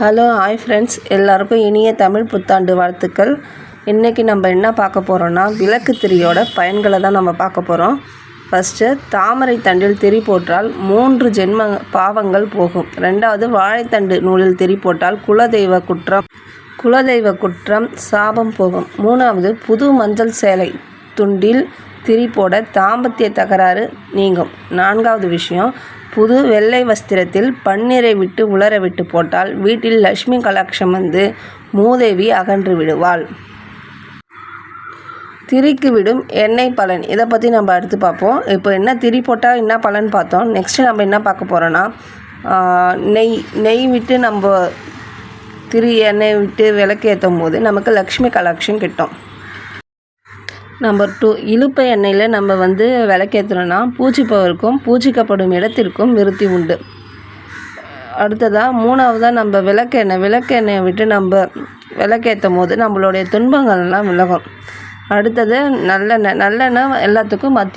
Hello hi friends எல்லாருக்கும் இனிய தமிழ் புத்தாண்டு வாழ்த்துக்கள். இன்றைக்கி நம்ம என்ன பார்க்க போகிறோன்னா விளக்கு திரியோட பயன்களை தான் நம்ம பார்க்க போகிறோம் ஃபஸ்ட்டு தாமரை தண்டில் திரி போட்டால் மூன்று ஜென்ம பாவங்கள் போகும். ரெண்டாவது வாழைத்தண்டு நூலில் திரி போட்டால் குலதெய்வ குற்றம் குலதெய்வ குற்றம் சாபம் போகும். மூணாவது புது மஞ்சள் சேலை துண்டில் திரிப்போட தாம்பத்திய தகராறு நீங்கும். நான்காவது விஷயம் புது வெள்ளை வஸ்திரத்தில் பன்னீரை விட்டு உலர விட்டு போட்டால் வீட்டில் லக்ஷ்மி கலாட்சம் வந்து மூதேவி அகன்று விடுவாள். திரிக்கு விடும் எண்ணெய் பலன். இதை பற்றி நம்ம அடுத்து பார்ப்போம். இப்போ என்ன திரி போட்டால் என்ன பலன் பார்த்தோம். நெக்ஸ்ட்டு நம்ம என்ன பார்க்க போகிறோன்னா நெய் நெய் விட்டு நம்ம திரி எண்ணெய் விட்டு விளக்கு ஏற்றும் போது நமக்கு லக்ஷ்மி கலாட்சம் கிட்டும். நம்பர் டூ இலுப்பை எண்ணெயில் நம்ம வந்து விளக்கேற்றுறோன்னா பூச்சிப்பவருக்கும் பூச்சிக்கப்படும் இடத்திற்கும் விருத்தி உண்டு. அடுத்ததாக மூணாவதாக நம்ம விளக்கெண்ணெய் விளக்கெண்ணெயை விட்டு நம்ம விளக்கேற்றும் போது நம்மளுடைய துன்பங்கள்லாம் விலகும். அடுத்தது நல்லெண்ணெய் நல்லெண்ணெய் எல்லாத்துக்கும் மத்திய